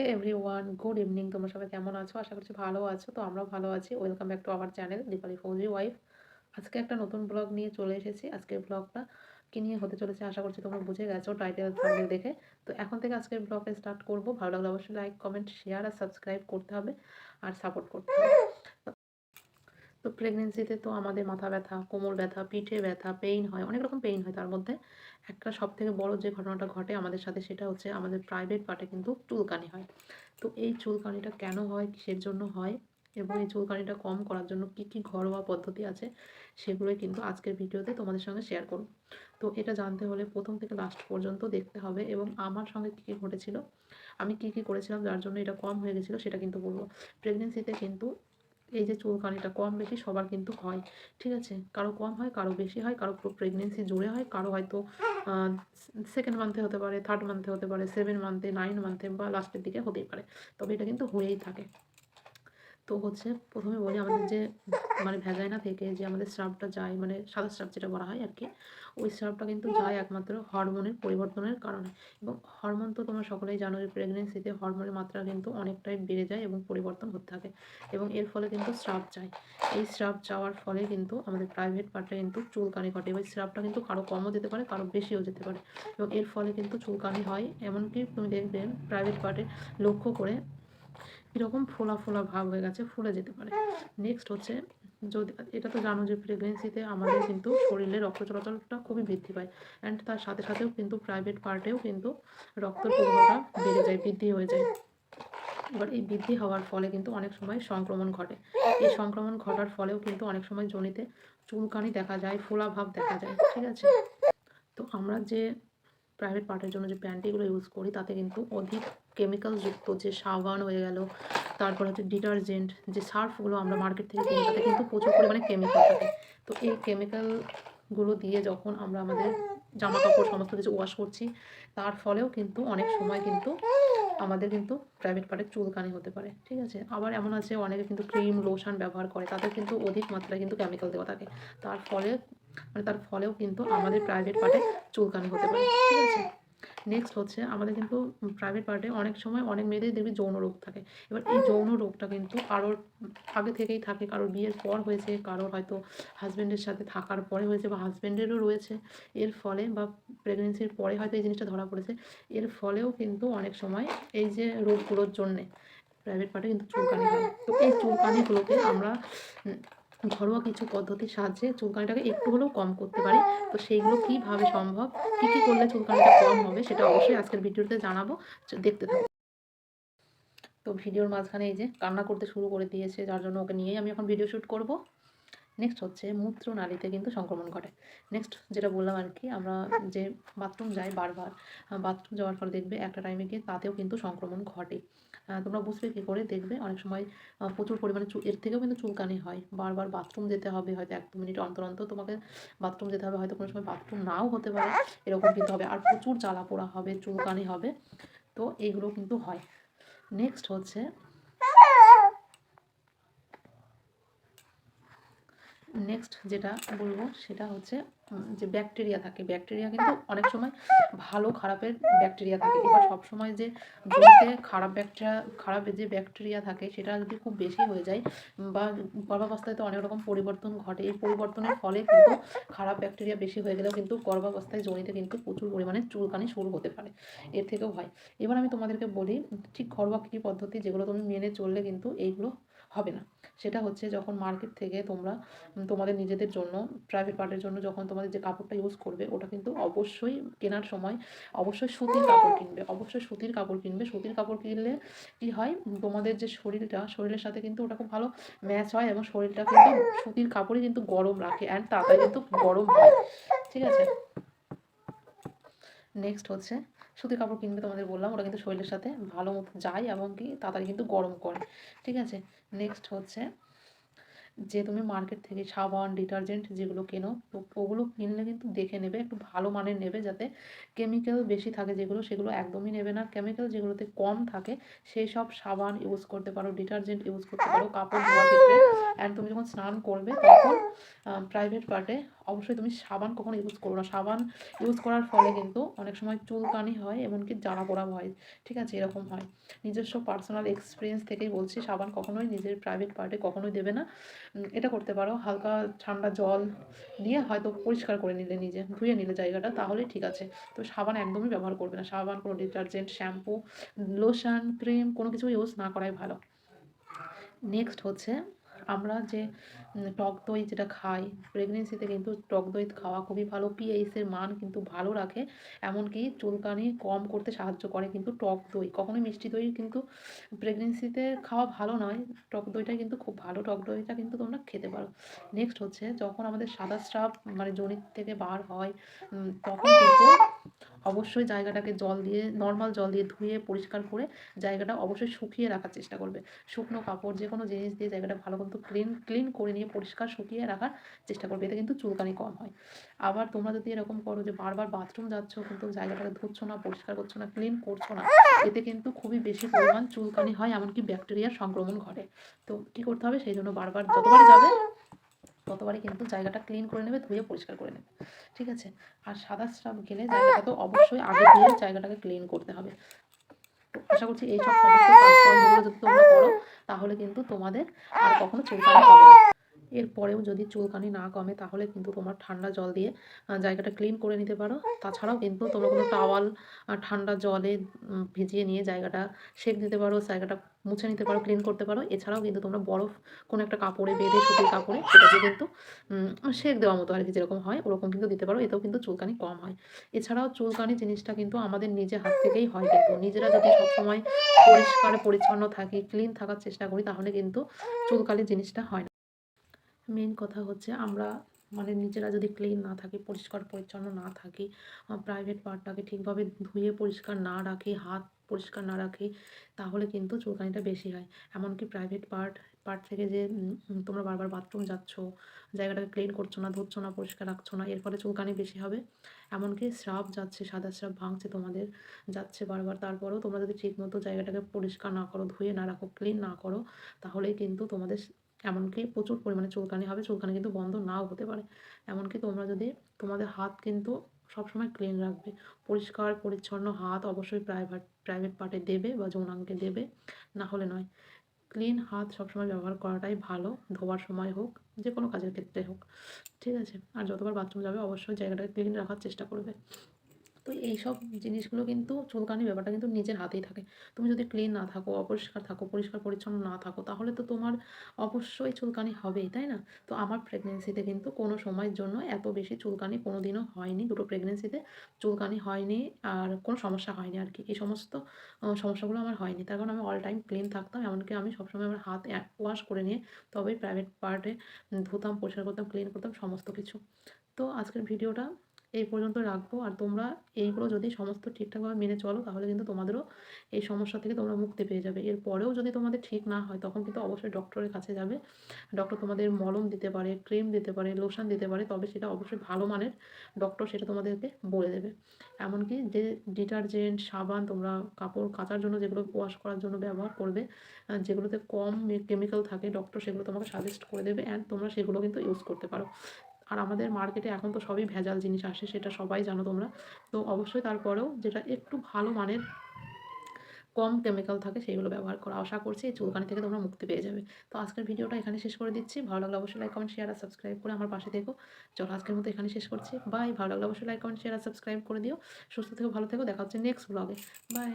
হে everyone good evening তোমরা সবাই কেমন আছো? আশা করছি ভালো আছো, তো আমরাও ভালো আছি। Welcome back to our channel Deepali Fauji wife আজকে একটা নতুন ব্লগ নিয়ে চলে এসেছি। আজকের ব্লগটা কি নিয়ে হতে চলেছে আশা করছি তোমরা বুঝে গেছো টাইটেল দেখে। তো এখন থেকে আজকের ব্লগটা স্টার্ট করব। ভালো লাগলে অবশ্যই লাইক কমেন্ট শেয়ার আর সাবস্ক্রাইব করতে হবে আর সাপোর্ট করতে হবে। তো প্রেগনেন্সিতে তো আমাদের মাথা ব্যথা, কোমর ব্যথা, পিঠে ব্যথা পেইন হয়, অনেক রকম পেইন হয় তার মধ্যে। একটা সব থেকে বড় যে ঘটনাটা ঘটে আমাদের সাথে সেটা হচ্ছে আমাদের প্রাইভেট পার্টে কিন্তু চুলকানি হয়। তো এই চুলকানিটা কেন হয়, কিসের জন্য হয় এবং এই চুলকানিটা কম করার জন্য কি কি ঘরোয়া পদ্ধতি আছে সেগুলোই কিন্তু আজকের ভিডিওতে তোমাদের সঙ্গে শেয়ার করব। তো এটা জানতে হলে প্রথম থেকে লাস্ট পর্যন্ত দেখতে হবে এবং আমার সঙ্গে কী কী ঘটেছিল, আমি কি কি করেছিলাম, যার জন্য এটা কম হয়ে গেছিল সেটা কিন্তু বলব। প্রেগনেন্সিতে কিন্তু এই যে চুলকানিটা কম বেশি সবার কিন্তু হয়, ঠিক আছে? কারও কম হয়, কারও বেশি হয়, কারও প্রেগনেন্সি জুড়ে হয়, কারও হয়তো সেকেন্ড মান্থে হতে পারে থার্ড মান্থে হতে পারে সেভেন মান্থে নাইন মান্থে বা লাস্টের দিকে হতেই পারে। তবে এটা কিন্তু হয়েই থাকে। তো হচ্ছে প্রথমে বলি আমাদের যে মানে ভেজাইনা থেকে যে আমাদের স্রাবটা যায় মানে সাদা স্রাব যেটা বলা হয় আর কি ওই স্রাবটা কিন্তু যায় একমাত্র হরমোনের পরিবর্তনের কারণে। এবং হরমোন তো তোমরা সকলেই জানো যে প্রেগনেন্সিতে হরমোনের মাত্রা কিন্তু অনেকটাই বেড়ে যায় এবং পরিবর্তন হতে থাকে। এবং এর ফলে কিন্তু স্রাব যায়। এই স্রাব যাওয়ার ফলে কিন্তু আমাদের প্রাইভেট পার্টে কিন্তু চুলকানি ঘটে এবং স্রাবটা কিন্তু কারও কমও যেতে পারে কারও বেশিও যেতে পারে। এবং এর ফলে কিন্তু চুলকানি হয়। এমনকি তুমি দেখবে প্রাইভেট পার্টে লক্ষ্য করে এরকম ফোলা ফোলা ভাব হয়ে গেছে, ফুলে যেতে পারে। নেক্সট হচ্ছে যদি এটা তো জানো যে প্রেগনেন্সিতে আমাদের কিন্তু শরীরে রক্ত চলাচলটা খুবই বৃদ্ধি পায়। অ্যান্ড তার সাথে সাথেও কিন্তু প্রাইভেট পার্টেও কিন্তু রক্তের প্রবাহটা বেড়ে যায়, বৃদ্ধি হয়ে যায়। এবার এই বৃদ্ধি হওয়ার ফলে কিন্তু অনেক সময় সংক্রমণ ঘটে। এই সংক্রমণ ঘটার ফলেও কিন্তু অনেক সময় জনিতে চুলকানি দেখা যায়, ফোলা ভাব দেখা যায়, ঠিক আছে? তো আমরা যে প্রাইভেট পার্টের জন্য যে প্যান্টিগুলো ইউজ করি, তাতে কিন্তু অধিক কেমিক্যালযুক্ত যে সাবান হয়ে গেল, তারপর হচ্ছে ডিটারজেন্ট যে সার্ফগুলো আমরা মার্কেট থেকে কিনি, তাতে কিন্তু প্রচুর পরিমাণে কেমিক্যাল থাকে। তো এই কেমিক্যালগুলো দিয়ে যখন আমরা আমাদের জামা কাপড় সমস্ত কিছু ওয়াশ করছি, তার ফলেও কিন্তু অনেক সময় কিন্তু আমাদের কিন্তু প্রাইভেট পার্টে চুলকানি হতে পারে, ঠিক আছে? আবার এমন আছে, অনেকে কিন্তু ক্রিম লোশন ব্যবহার করে, তাদের কিন্তু অধিক মাত্রায় কিন্তু কেমিক্যাল দেওয়া থাকে। তার ফলে মানে তার ফলেও কিন্তু আমাদের প্রাইভেট পার্টে চুলকানি হতে পারে, ঠিক আছে? নেক্সট হচ্ছে আমাদের কিন্তু প্রাইভেট পার্টে অনেক সময় অনেক মেয়েদের দেখবি যৌন রোগ থাকে। এবার এই যৌন রোগটা কিন্তু কারোর আগে থেকেই থাকে, কারোর বিয়ের পর হয়েছে, কারোর হয়তো হাজব্যান্ডের সাথে থাকার পরে হয়েছে বা হাজব্যান্ডেরও রয়েছে। এর ফলে বা প্রেগনেন্সির পরে হয়তো এই জিনিসটা ধরা পড়েছে। এর ফলেও কিন্তু অনেক সময় এই যে রোগগুলোর জন্যে প্রাইভেট পার্টে কিন্তু চুলকানি হয়। তো এই চুলকানিগুলোকে আমরা ঘরোয়া কিছু পদ্ধতির সাহায্যে চুলকানিটাকে একটু হলেও কম করতে পারি। তো সেইগুলো কীভাবে সম্ভব? কী কী করলে চুলকানিটা কম হবে সেটা অবশ্যই আজকের ভিডিওতে জানাব। দেখতে থাকো। তো ভিডিওর মাঝখানে এই যে কান্না করতে শুরু করে দিয়েছে, যার জন্য ওকে নিয়েই আমি এখন ভিডিও শ্যুট করব। নেক্সট হচ্ছে মূত্রনালীতে কিন্তু সংক্রমণ ঘটে। নেক্সট যেটা বললাম আর কি, আমরা যে বাথরুম যাই বারবার বাথরুম যাওয়ার ফলে দেখবে একটা টাইমে গিয়ে তাতেও কিন্তু সংক্রমণ ঘটে তোমরা বুঝবে কী করে দেখবে। অনেক সময় প্রচুর পরিমাণে এর থেকেও কিন্তু চুলকানি হয়। বারবার বাথরুম যেতে হবে হয়তো এক দু মিনিট অন্তর অন্তর তোমাকে বাথরুম যেতে হবে, হয়তো কোনো সময় বাথরুম নাও হতে পারে, এরকম কিন্তু হবে। আর প্রচুর জ্বালা পোড়া হবে, চুলকানি হবে। তো এইগুলো কিন্তু হয়। নেক্সট হচ্ছে নেক্সট যেটা বলব সেটা হচ্ছে যে ব্যাকটেরিয়া থাকে। ব্যাকটেরিয়া কিন্তু অনেক সময় ভালো খারাপের ব্যাকটেরিয়া থাকে। এবার সবসময় যে জমিতে খারাপ ব্যাকটেরিয়া খারাপ যে ব্যাকটেরিয়া থাকে, সেটা যদি খুব বেশি হয়ে যায়, বা গর্ভাবস্থায় তো অনেক রকম পরিবর্তন ঘটে। এই পরিবর্তনের ফলে কিন্তু খারাপ ব্যাকটেরিয়া বেশি হয়ে গেলেও কিন্তু গর্ভাবস্থায় জমিতে কিন্তু প্রচুর পরিমাণে চুলকানি শুরু হতে পারে। এর থেকেও হয় এবার আমি তোমাদেরকে বলি, ঠিক ঘরোয়া কী পদ্ধতি যেগুলো তুমি মেনে চললে কিন্তু এইগুলো হবে না। সেটা হচ্ছে যখন মার্কেট থেকে তোমরা তোমাদের নিজেদের জন্য প্রাইভেট পার্টের জন্য যখন তোমাদের যে কাপড়টা ইউজ করবে, ওটা কিন্তু অবশ্যই কেনার সময় অবশ্যই সুতির কাপড় কিনবে। অবশ্যই সুতির কাপড় কিনবে। সুতির কাপড় কিনলে কি হয় তোমাদের যে শরীরটা, শরীরের সাথে কিন্তু ওটা খুব ভালো ম্যাচ হয় এবং শরীরটা কিন্তু সুতির কাপড়ই কিন্তু গরম রাখে অ্যান্ড তাড়াতাড়ি কিন্তু গরম হয়। ঠিক আছে? নেক্সট হচ্ছে সুতির কাপড় কিনবে তোমাদের বললাম ওটা কিন্তু শরীরের সাথে ভালো মতো যায় এবং কি তাড়াতাড়ি কিন্তু গরম করে। ঠিক আছে? নেক্সট হচ্ছে যে তুমি মার্কেট থেকে সাবান ডিটারজেন্ট যেগুলো কেনো, তো ওগুলো কিনলে কিন্তু দেখে নেবে, একটু ভালো মানের নেবে যাতে কেমিক্যাল বেশি থাকে যেগুলো, সেগুলো একদমই নেবে না। কেমিক্যাল যেগুলোতে কম থাকে, সেই সব সাবান ইউজ করতে পারো ডিটারজেন্ট ইউজ করতে পারো, কাপড় ধোয়ার ক্ষেত্রে। অ্যান্ড তুমি যখন স্নান করবে তখন প্রাইভেট পার্টে অবশ্যই তুমি সাবান কখনো ইউজ করো না। সাবান ইউজ করার ফলে কিন্তু অনেক সময় চুলকানি হয় এমনকি জ্বালা পোড়া হয়। ঠিক আছে? এরকম হয়। নিজস্ব পার্সোনাল এক্সপিরিয়েন্স থেকেই বলছি, সাবান কখনোই নিজের প্রাইভেট পার্টে কখনোই দেবে না। এটা করতে পারো। হালকা ঠান্ডা জল দিয়ে হয়তো পরিষ্কার করে নিলে নিজে, ধুয়ে নিলে জায়গাটা তাহলে ঠিক আছে। তো সাবান একদমই ব্যবহার করবে না। সাবান কোনো ডিটারজেন্ট শ্যাম্পু লোশন ক্রিম কোনো কিছু ইউজ না করাই ভালো। নেক্সট হচ্ছে আমরা যে টক দই যেটা খাই। প্রেগনেন্সিতে কিন্তু টক দই খাওয়া খুবই ভালো। পিএইচের মান কিন্তু ভালো রাখে। এমনকি চুলকানি কম করতে সাহায্য করে কিন্তু টক দই। কখনোই মিষ্টি দই কিন্তু প্রেগনেন্সিতে খাওয়া ভালো নয়। টক দইটা কিন্তু খুব ভালো। টক দইটা কিন্তু তোমরা খেতে পারো। নেক্সট হচ্ছে, যখন আমাদের সাদা স্রাব মানে জনিত থেকে বার হয় তখন কিন্তু অবশ্যই জায়গাটাকে জল দিয়ে নর্মাল জল দিয়ে ধুয়ে, পরিষ্কার করে জায়গাটা অবশ্যই শুকিয়ে রাখার চেষ্টা করবে। শুকনো কাপড় যে কোনো জিনিস দিয়ে জায়গাটা ভালো কিন্তু ক্লিন ক্লিন করে পরিষ্কার শুকিয়ে রাখার চেষ্টা করবে। এতে কিন্তু চুলকানি কম হয়। আবার তোমরা যদি এরকম করো যে বারবার বাথরুম যাচ্ছ, কিন্তু জায়গাটাকে ধুচ্ছ না, পরিষ্কার করছ না ক্লিন করছ না, এতে কিন্তু খুবই বেশি পরিমাণ চুলকানি হয়, এমনকি ব্যাকটেরিয়ার সংক্রমণ ঘটে। তো কী করতে হবে? সেই জন্য বারবার যতবারই যাবে, ততবারই কিন্তু জায়গাটা ক্লিন করে নেবে, ধুয়ে পরিষ্কার করে নেবে। ঠিক আছে? আর সাদা স্রাব গেলে জায়গাটা তো অবশ্যই আগে দিয়ে জায়গাটাকে ক্লিন করতে হবে। আশা করছি এইসব সমস্ত কাজকর্মগুলো যদি তোমরা করো, তাহলে কিন্তু তোমাদের আর কখনো চুলকানি হবে না। এরপরেও যদি চুলকানি না কমে, তাহলে কিন্তু তোমার ঠান্ডা জল দিয়ে জায়গাটা ক্লিন করে নিতে পারো। তাছাড়াও কিন্তু তোমরা কোনো টাওয়াল ঠান্ডা জলে ভিজিয়ে নিয়ে জায়গাটা সেক দিতে পারো, জায়গাটা মুছে নিতে পারো, ক্লিন করতে পারো। এছাড়াও কিন্তু তোমরা বরফ কোনো একটা কাপড়ে বেঁধে, সুতির কাপড়ে সেটাকে কিন্তু সেক দেওয়ার মতো আর কি যেরকম হয়, ওরকম কিন্তু দিতে পারো। এতেও কিন্তু চুলকানি কম হয়। এছাড়াও চুলকানি জিনিসটা কিন্তু আমাদের নিজে হাত থেকেই হয় কিন্তু। নিজেরা যদি সবসময় পরিষ্কার, পরিচ্ছন্ন থাকি, ক্লিন থাকার চেষ্টা করি, তাহলে কিন্তু চুলকানি জিনিসটা হয় না। মেন কথা হচ্ছে আমরা মানে নিজেরা যদি ক্লিন না থাকি, পরিষ্কার পরিচ্ছন্ন না থাকি প্রাইভেট পার্টটাকে ঠিকভাবে ধুয়ে পরিষ্কার না রাখি, হাত পরিষ্কার না রাখি, তাহলে কিন্তু চুলকানিটা বেশি হয়। এমনকি প্রাইভেট পার্ট পার্ট থেকে যে তোমরা বারবার বাথরুম যাচ্ছ, জায়গাটাকে ক্লিন করছ না, ধুচ্ছ না, পরিষ্কার রাখছো না, এর ফলে চুলকানি বেশি হবে। এমনকি স্রাব যাচ্ছে, সাদা স্রাব ভাঙছে তোমাদের, যাচ্ছে বারবার। তারপরেও তোমরা যদি ঠিকমতো জায়গাটাকে পরিষ্কার না করো, ধুয়ে না রাখো ক্লিন না করো, তাহলেই কিন্তু তোমাদের এমনকি প্রচুর পরিমাণে চুলকানি হবে, চুলকানি কিন্তু বন্ধ নাও হতে পারে। এমনকি তোমরা যদি তোমাদের হাত কিন্তু সবসময় ক্লিন রাখবে, পরিষ্কার, পরিচ্ছন্ন হাত অবশ্যই প্রাইভেট প্রাইভেট পার্টে দেবে বা যৌনাঙ্গে দেবে, না হলে নয়। ক্লিন হাত সবসময় ব্যবহার করাটাই ভালো, ধোয়ার সময় হোক যে কোনো কাজের ক্ষেত্রে হোক। ঠিক আছে? আর যতবার বাথরুম যাবে, অবশ্যই জায়গাটাকে ক্লিন রাখার চেষ্টা করবে। তো এইসব জিনিসগুলো কিন্তু চুলকানির ব্যাপারটা কিন্তু নিজের হাতেই থাকে। তুমি যদি ক্লিন না থাকো, অপরিষ্কার থাকো, পরিষ্কার পরিচ্ছন্ন না থাকো, তাহলে তো তোমার অবশ্যই চুলকানি হবেই, তাই না? তো আমার প্রেগনেন্সিতে কিন্তু কোনো সময়ের জন্য এত বেশি চুলকানি কোনো দিনও হয়নি। দুটো প্রেগনেন্সিতে চুলকানি হয়নি আর কোনো সমস্যা হয়নি আর কি। এই সমস্ত সমস্যাগুলো আমার হয়নি। তার কারণ আমি অল টাইম ক্লিন থাকতাম, এমনকি আমি সবসময় আমার হাত ওয়াশ করে নিয়ে তবেই প্রাইভেট পার্টে ধুতাম, পরিষ্কার করতাম ক্লিন করতাম, সমস্ত কিছু। তো আজকের ভিডিওটা এই পর্যন্ত রাখব। আর তোমরা এইগুলো যদি সমস্ত ঠিকঠাকভাবে মেনে চলো, তাহলে কিন্তু তোমাদেরও এই সমস্যা থেকে তোমরা মুক্তি পেয়ে যাবে। এরপরেও যদি তোমাদের ঠিক না হয়, তখন কিন্তু অবশ্যই ডক্টরের কাছে যাবে। ডক্টর তোমাদের মলম দিতে পারে ক্রিম দিতে পারে লোশন দিতে পারে, তবে সেটা অবশ্যই ভালো মানের ডক্টর সেটা তোমাদেরকে বলে দেবে। এমনকি যে ডিটারজেন্ট সাবান তোমরা কাপড় কাচার জন্য যেগুলো ওয়াশ করার জন্য ব্যবহার করবে যেগুলোতে কম কেমিক্যাল থাকে ডক্টর সেগুলো তোমাকে সাজেস্ট করে দেবে। অ্যান্ড তোমরা সেগুলো কিন্তু ইউজ করতে পারো। আর আমাদের মার্কেটে এখন তো সবই ভেজাল জিনিস আসে, সেটা সবাই জানো তোমরা। তো অবশ্যই তারপরেও যেটা একটু ভালো মানের কম কেমিক্যাল থাকে, সেইগুলো ব্যবহার করা। আশা করছি এই চুলকানি থেকে তোমরা মুক্তি পেয়ে যাবে। তো আজকের ভিডিওটা এখানে শেষ করে দিচ্ছি। ভালো লাগলে অবশ্যই লাইক কমেন্ট শেয়ার আর সাবস্ক্রাইব করে আমার পাশে থেকো। চলো আজকের মতো এখানে শেষ করছি। বাই ভালো লাগলে অবশ্যই লাইক কমেন্ট শেয়ার আর সাবস্ক্রাইব করে দিও। সুস্থ থেকো, ভালো থেকো। দেখা হচ্ছে নেক্সট ব্লগে বাই